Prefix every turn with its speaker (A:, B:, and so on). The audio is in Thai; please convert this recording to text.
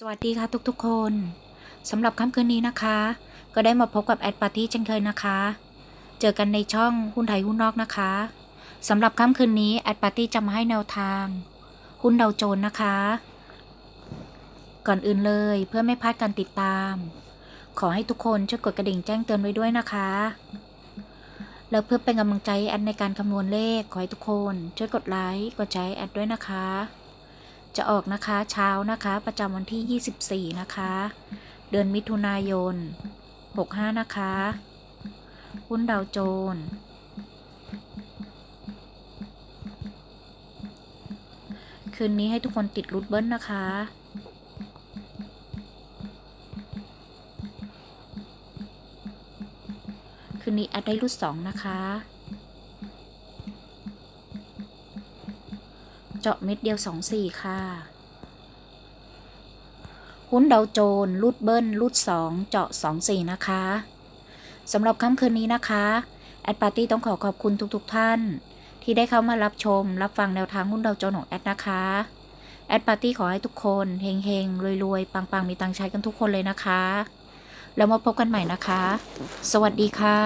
A: สวัสดีค่ะทุกๆคนสำหรับค่ำคืนนี้นะคะ ก็ได้มาพบกับแอดปาร์ตี้เช่นเคยนะคะ เจอกันในช่องหุ้นไทยหุ้นนอกนะคะสำหรับค่ำคืนนี้แอดปาร์ตี้จะมาให้แนวทาง หุ้นดาวโจน์นะคะ ก่อนอื่นเลยเพื่อไม่พลาดการติดตาม ขอให้ทุกคนช่วยกดกระดิ่งแจ้งเตือนไว้ด้วยนะคะ แล้วเพื่อเป็นกำลังใจแอดในการคำนวณเลขขอให้ทุกคน ช่วยกดไลค์กดแชร์ให้แอดด้วยนะคะ จะออกนะคะเช้านะคะ ประจำวันที่ 24 นะคะ เดือนมิถุนายน 65 นะคะหุ้นดาวโจนส์คืนนี้ให้ทุกคนติดรูทเบิ้ลนะคะ คืนนี้แอดได้รูทสองนะคะ จาะเม็ดเดียวสองสี่ค่ะหุ้นดาวโจนส์รูดเบิ้ลรูดสองเจาะสองสี่นะคะสำหรับค่ำคืนนี้นะคะ แอดปาร์ตี้ต้องขอขอบคุณทุกๆทท่าน ที่ได้เข้ามารับชม รับฟังแนวทางหุ้นดาวโจนของแอดนะคะ แอดปาร์ตี้ขอให้ทุกคนเฮงเฮงรวยรวยๆ ปังๆ มีตังใช้กันทุกคนเลยนะคะ แล้วมาพบกันใหม่นะคะ สวัสดีค่ะ